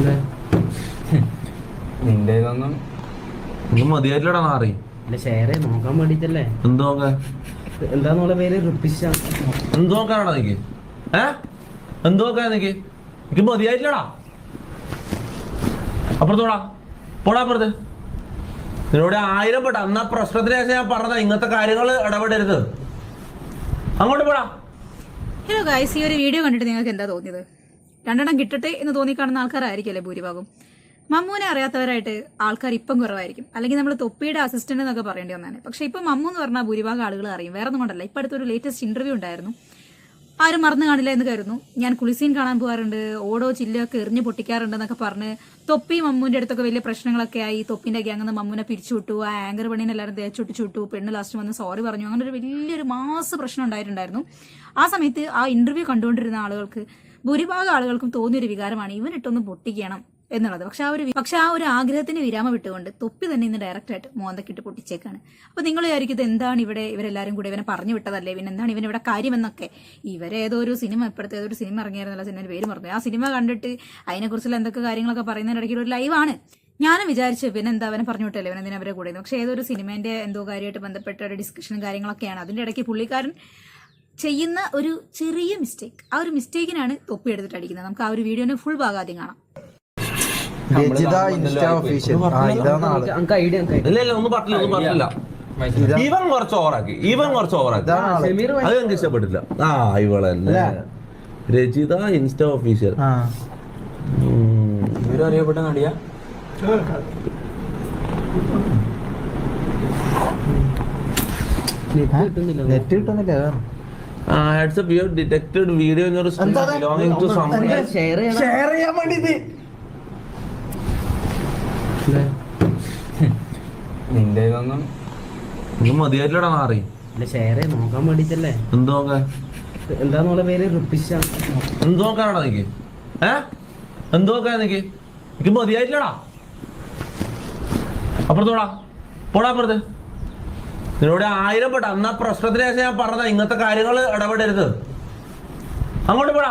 വേണ്ടിട്ട് നിന്റെ ഇതൊന്നും മതിയായിട്ടില്ലടാ മാറി ഷെയർ നോക്കാൻ വേണ്ടിട്ടല്ലേ? എന്ത് നോക്കാൻ? എന്താന്നുള്ള പേര്? എന്ത് നോക്കാനാടാ നിക്ക്? ഏ? എന്ത് നോക്കാൻ നിക്ക്? എനിക്ക് മതിയായിട്ടില്ലടാ. അപ്പുറത്തോടാ. പോടാ അപ്പുറത്ത്. നിന്നോട് ആയിരം പെട്ട. അന്നാ പ്രശ്നത്തിന് ശേഷം ഞാൻ പറഞ്ഞ ഇങ്ങനത്തെ കാര്യങ്ങൾ ഇടപെടരുത്. അങ്ങോട്ട് പോടാ. ഹലോ ഗായ്സ് ഈ ഒരു വീഡിയോ കണ്ടിട്ട് നിങ്ങൾക്ക് എന്താ തോന്നിയത്? രണ്ടെണ്ണം കിട്ടട്ടെ എന്ന് തോന്നി കാണുന്ന ആൾക്കാരായിരിക്കുമല്ലേ ഭൂരിഭാഗം? മമ്മൂനെ അറിയാത്തവരായിട്ട് ആൾക്കാർ ഇപ്പം കുറവായിരിക്കും. അല്ലെങ്കിൽ നമ്മൾ തൊപ്പിയുടെ അസിസ്റ്റന്റ് എന്നൊക്കെ പറയേണ്ടി വന്നാണ് പക്ഷെ ഇപ്പം മമ്മൂ എന്ന് പറഞ്ഞാൽ ഭൂരിഭാഗം ആളുകൾ അറിയും. വേറെ ഒന്നും കൊണ്ടല്ല. ഇപ്പം അടുത്തൊരു ലേറ്റസ്റ്റ് ഇന്റർവ്യൂ ഉണ്ടായിരുന്നു. ആരും മറന്നു കാണില്ല എന്ന് കരുതുന്നു. ഞാൻ കുളിസീൻ കാണാൻ പോകാറുണ്ട്. ഓടോ ചില്ലൊക്കെ എറിഞ്ഞു പൊട്ടിക്കാറുണ്ട് എന്നൊക്കെ പറഞ്ഞ് തൊപ്പി മമ്മൂന്റെ അടുത്തൊക്കെ വലിയ പ്രശ്നങ്ങളൊക്കെ ആയി. തൊപ്പിന്റെ ഗ്യാങ് നിന്ന് മമ്മൂനെ പിരിച്ചു വിട്ടു ആ ആങ്കർ പണീനെ എല്ലാവരും തേച്ചൊട്ടിച്ചു വിട്ടു പെണ്ണ് ലാസ്റ്റ് വന്ന് സോറി പറഞ്ഞു. അങ്ങനെ ഒരു വലിയൊരു മാസ് പ്രശ്നം ഉണ്ടായിട്ടുണ്ടായിരുന്നു. ആ സമയത്ത് ആ ഇന്റർവ്യൂ കണ്ടുകൊണ്ടിരുന്ന ആളുകൾക്ക് ഭൂരിഭാഗം ആളുകൾക്കും തോന്നിയൊരു വികാരമാണ് ഇവനിട്ടൊന്ന് പൊട്ടിക്കണം. എന്നുള്ളത്. പക്ഷെ ആ ഒരു പക്ഷെ ആ ഒരു ആഗ്രഹത്തിന് വിരാമം വിട്ടുകൊണ്ട് തൊപ്പി തന്നെ ഇന്ന് ഡയറക്റ്റ് ആയിട്ട് മോന്തക്കിട്ട് പൊട്ടിച്ചേക്കാണ്. അപ്പൊ നിങ്ങൾ വിചാരിക്കുന്നത് എന്താണ് ഇവിടെ ഇവരെല്ലാരും കൂടെ ഇവനെ പറഞ്ഞു വിട്ടതല്ലേ? പിന്നെ എന്താണ് ഇവൻ ഇവിടെ കാര്യമെന്നൊക്കെ ഇവരേതോ ഒരു സിനിമ ഇപ്പോഴത്തെ ഏതൊരു സിനിമ ഇറങ്ങിയായിരുന്നല്ലോ സിനിമ പേര് പറഞ്ഞു ആ സിനിമ കണ്ടിട്ട് അതിനെക്കുറിച്ചുള്ള എന്തൊക്കെ കാര്യങ്ങളൊക്കെ പറയുന്നതിന്റെ ഇടയ്ക്ക് ഒരു ലൈവാണ്. ഞാനും വിചാരിച്ചു പിന്നെ എന്താ അവനെ പറഞ്ഞു വിട്ടല്ലേ ഇവനെന്തിനാ അവരെ കൂടെ പക്ഷെ ഏതൊരു സിനിമേന്റെ എന്തോ കാര്യമായിട്ട് ബന്ധപ്പെട്ട ഒരു ഡിസ്കഷനും കാര്യങ്ങളൊക്കെയാണ്. അതിന്റെ ഇടയ്ക്ക് പുള്ളിക്കാരൻ ചെയ്യുന്ന ഒരു ചെറിയ മിസ്റ്റേക്ക് ആ ഒരു മിസ്റ്റേക്കിനാണ് തൊപ്പി എടുത്തിട്ട് അടിക്കുന്നത്. നമുക്ക് ആ ഒരു വീഡിയോനെ ഫുൾ ഭാഗം ആദ്യം കാണാം. ഇൻസ്റ്റ ഒഫീഷ്യൽ ആ ഇതാണ് ആൾ. നമുക്ക് ഐഡിയ ഇല്ല ഇല്ല ഒന്നും പറഞ്ഞില്ല ഒന്നും പറഞ്ഞില്ല. ഇവൻ കുറച്ച് ഓവറാക്കി. ഇവൻ കുറച്ച് ഓവറാക്കി. അത് എനിക്ക് ഇഷ്ടപ്പെട്ടില്ല. ആ ഇവളല്ലേ. രചിത ഇൻസ്റ്റ ഒഫീഷ്യൽ ആ. അറിയപ്പെട്ട നടിയ? നെറ്റ് കിട്ടുന്നില്ല ഹാഡ്സപ്പ് യു ഡിറ്റക്റ്റഡ് വീഡിയോ ഷെയർ ചെയ്യാൻ ഷെയർ വേണ്ടിട്ട് നിന്റെ ഇതൊന്നും നീ മതിയായിട്ടില്ലടാ മാറി. അല്ല ഷെയർ നോക്കാൻ വേണ്ടിട്ടല്ലേ? എന്ത് നോക്കാൻ? എന്താന്നുള്ള പേര്? റുപ്പിച്ച എന്ത് നോക്കാനാടാ നിക്ക് ഏ? എന്ത് നോക്കാൻ നിക്ക് എനിക്ക് മതിയായിട്ടില്ലടാ. അപ്പുറത്തോടാ. പോടാ അപ്പുറത്ത്. നിന്നോട് ആയിരം പെട്ട. അന്നാ പ്രശ്നത്തിന് ശേഷം ഞാൻ പറഞ്ഞ ഇങ്ങനത്തെ കാര്യങ്ങൾ ഇടപെടരുത്. അങ്ങോട്ട് പോടാ.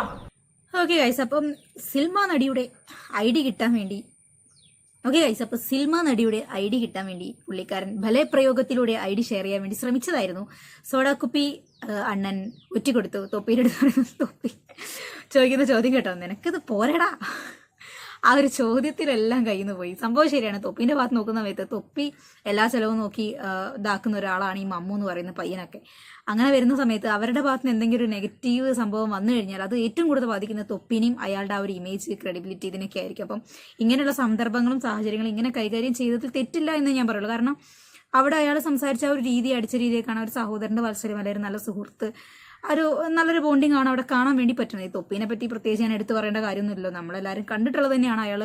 ഓക്കെ ഗൈസ് അപ്പം സിൽമ നടിയുടെ ഐ ഡി കിട്ടാൻ വേണ്ടി ഓക്കെ ഗൈസ് അപ്പോൾ സിൽമ നടിയുടെ ഐ ഡി കിട്ടാൻ വേണ്ടി പുള്ളിക്കാരൻ ബലപ്രയോഗത്തിലൂടെ ഐ ഡി ഷെയർ ചെയ്യാൻ വേണ്ടി ശ്രമിച്ചതായിരുന്നു. സോഡാക്കുപ്പി അണ്ണൻ ഒറ്റ കൊടുത്തു. തൊപ്പിയിലെടുത്തു തൊപ്പി. ചോദിക്കുന്ന ചോദ്യം കേട്ടോ നിനക്കത് പോരടാ. ആ ഒരു ചോദ്യത്തിലെല്ലാം കയ്യിൽ നിന്ന് പോയി. സംഭവം ശരിയാണ്. തൊപ്പിന്റെ ഭാഗത്ത് നോക്കുന്ന സമയത്ത് തൊപ്പി എല്ലാ ചെലവും നോക്കി ഇതാക്കുന്ന ഒരാളാണ് ഈ മമ്മു എന്ന് പറയുന്ന പയ്യനൊക്കെ. അങ്ങനെ വരുന്ന സമയത്ത് അവരുടെ ഭാഗത്ത് നിന്ന് എന്തെങ്കിലും ഒരു നെഗറ്റീവ് സംഭവം വന്നു കഴിഞ്ഞാൽ അത് ഏറ്റവും കൂടുതൽ ബാധിക്കുന്ന തൊപ്പിനെയും അയാളുടെ ആ ഒരു ഇമേജ് ക്രെഡിബിലിറ്റി ഇതിനൊക്കെ ആയിരിക്കും. അപ്പം ഇങ്ങനെയുള്ള സന്ദർഭങ്ങളും സാഹചര്യങ്ങളും ഇങ്ങനെ കൈകാര്യം ചെയ്തതിൽ തെറ്റില്ല എന്ന് ഞാൻ പറയുള്ളൂ. കാരണം അവിടെ അയാൾ സംസാരിച്ച ആ ഒരു രീതി അടിച്ച രീതിയൊക്കെയാണ് ഒരു സഹോദരന്റെ വാത്സല്യം അല്ലെങ്കിൽ നല്ല സുഹൃത്ത് ഒരു നല്ലൊരു ബോണ്ടിങ് ആണ് അവിടെ കാണാൻ വേണ്ടി പറ്റുന്നത്. ഈ തൊപ്പിനെ പറ്റി പ്രത്യേകിച്ച് ഞാൻ എടുത്തു പറയേണ്ട കാര്യമൊന്നുമില്ലല്ലോ. നമ്മളെല്ലാവരും കണ്ടിട്ടുള്ളത് തന്നെയാണ് അയാൾ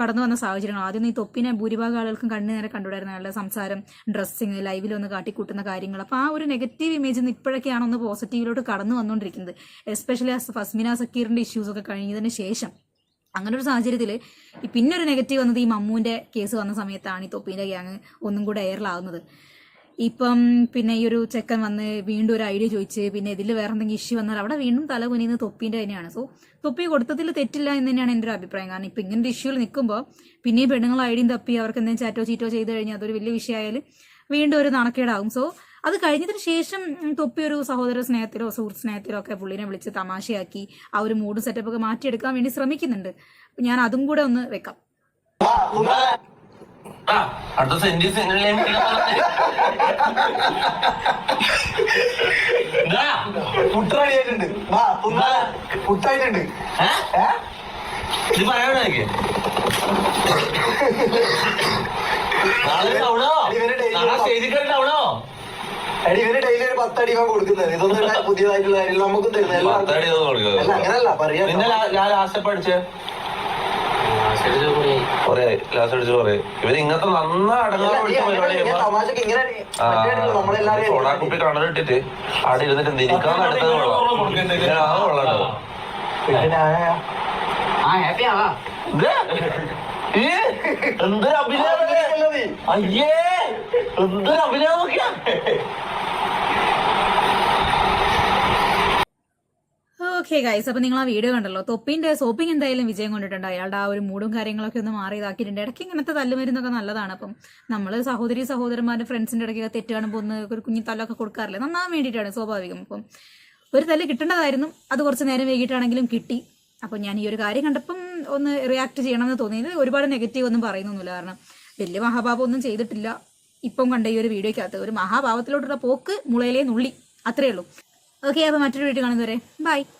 കടന്നു വന്ന സാഹചര്യങ്ങൾ. ആദ്യം ഈ തൊപ്പിനെ ഭൂരിഭാഗം ആളുകൾക്കും കണ്ണു നേരെ കണ്ടുവിടായിരുന്നു അയാളുടെ സംസാരം ഡ്രസ്സിങ് ലൈവിൽ ഒന്ന് കാട്ടിക്കൂട്ടുന്ന കാര്യങ്ങൾ. അപ്പോൾ ആ ഒരു നെഗറ്റീവ് ഇമേജ് നിന്ന് ഇപ്പോഴൊക്കെയാണ് ഒന്ന് പോസിറ്റീവിലോട്ട് കടന്നു വന്നുകൊണ്ടിരിക്കുന്നത്. എസ്പെഷ്യലി ഫസ്മിന സക്കീറിന്റെ ഇഷ്യൂസ് ഒക്കെ കഴിഞ്ഞതിന് ശേഷം. അങ്ങനെ ഒരു സാഹചര്യത്തിൽ പിന്നെ ഒരു നെഗറ്റീവ് വന്നത് ഈ മമ്മൂന്റെ കേസ് വന്ന സമയത്താണ് ഈ തൊപ്പീന്റെ ഗ്യാങ് ഒന്നും കൂടെ എയറിലാവുന്നത് ഇപ്പം പിന്നെ ഈ ഒരു ചെക്കൻ വന്ന് വീണ്ടും ഒരു ഐഡിയ ചോദിച്ച് പിന്നെ ഇതിൽ വേറെ എന്തെങ്കിലും ഇഷ്യൂ വന്നാൽ അവിടെ വീണ്ടും തല കുനിയുന്നത് തൊപ്പീന്റെ തന്നെയാണ്. സോ തൊപ്പി കൊടുത്തതിൽ തെറ്റില്ല എന്ന് തന്നെയാണ് എന്റെ ഒരു അഭിപ്രായം. കാരണം ഇപ്പം ഇങ്ങനത്തെ ഇഷ്യൂവിൽ നിൽക്കുമ്പോൾ പിന്നെയും പെണ്ണുങ്ങൾ ഐഡിയും തപ്പി അവർക്ക് എന്തെങ്കിലും ചാറ്റോ ചീറ്റോ ചെയ്ത് കഴിഞ്ഞാൽ അതൊരു വലിയ വിഷയമായാലും വീണ്ടും ഒരു നാണക്കേടാകും. സോ അത് കഴിഞ്ഞതിന് ശേഷം തൊപ്പി ഒരു സഹോദര സ്നേഹത്തിലോ സുഹൃത്ത് സ്നേഹത്തിലോ ഒക്കെ പുള്ളിനെ വിളിച്ച് തമാശയാക്കി ആ ഒരു മൂഡ് സെറ്റപ്പ് ഒക്കെ മാറ്റിയെടുക്കാൻ വേണ്ടി ശ്രമിക്കുന്നുണ്ട്. ഞാൻ അതും കൂടെ ഒന്ന് വെക്കാം. അടുത്ത സെന്റൻസ് പുട്ടായിട്ടുണ്ട് വാ പുട്ടായിട്ടുണ്ട്. ഇത് പറയണോ എനിക്ക്. ഇവർ ഡെയിലി ഒരു പത്തടി കൊടുക്കുന്നത്. ഇതൊന്നും പുതിയതായിട്ടുള്ള കാര്യം നമുക്കും തരുന്നത്. അങ്ങനല്ല പറയാ. ലാസ്റ്റ് പഠിച്ചേ? കൊറേ. ലാസ്റ്റ് അടിച്ച് കൊറേ ഇവർ ഇങ്ങനത്തെ നന്നാ അടങ്ങാൻ പിടിച്ച പരിപാടി സോഡാക്കുപ്പി കണലിട്ടിട്ട് അവിടെ ഇരുന്നിട്ട് നിരിക്കാൻ അടുത്തത് ഞാൻ ആ? ഈ എന്തൊരു അഭിനയം അയ്യേ എന്തൊരു അഭിനയം നോക്കിയാ? ഓക്കെ ഗൈസ് അപ്പൊ നിങ്ങൾ ആ വീഡിയോ കണ്ടല്ലോ. തൊപ്പിന്റെ സോപ്പിംഗ് എന്തായാലും വിജയം കൊണ്ടിട്ടുണ്ട്. അയാളുടെ ആ ഒരു മൂടും കാര്യങ്ങളൊക്കെ ഒന്ന് മാറി ഇതാക്കിയിട്ടുണ്ട്. ഇടയ്ക്ക് ഇങ്ങനത്തെ തല്ലുമരുന്നൊക്കെ നല്ലതാണ്. അപ്പം നമ്മൾ സഹോദരി സഹോദരന്മാരുടെ ഫ്രണ്ട്സിന്റെ ഇടയ്ക്ക് തെറ്റ് ഒന്ന് ഒരു കുഞ്ഞു തല്ലൊക്കെ കൊടുക്കാറില്ല? നന്നാൻ വേണ്ടിയിട്ടാണ് സ്വാഭാവികം. അപ്പം ഒരു തല്ല് കിട്ടേണ്ടതായിരുന്നു. അത് കുറച്ച് നേരം വൈകിട്ടാണെങ്കിലും കിട്ടി. അപ്പം ഞാൻ ഈ ഒരു കാര്യം കണ്ടപ്പം ഒന്ന് റിയാക്ട് ചെയ്യണമെന്ന് തോന്നിയത് ഒരുപാട് നെഗറ്റീവ് ഒന്നും പറയുന്നൊന്നുമില്ല. കാരണം വലിയ മഹാഭാവം ഒന്നും ചെയ്തിട്ടില്ല. ഇപ്പം കണ്ട ഈ ഒരു വീഡിയോയ്ക്കകത്ത് ഒരു മഹാഭാവത്തിലോട്ടുള്ള പോക്ക് മുളയിലേ നുള്ളി. അത്രയേ ഉള്ളൂ. ഓക്കെ അപ്പോൾ മറ്റൊരു വീഡിയോ കാണുന്നവരെ ബൈ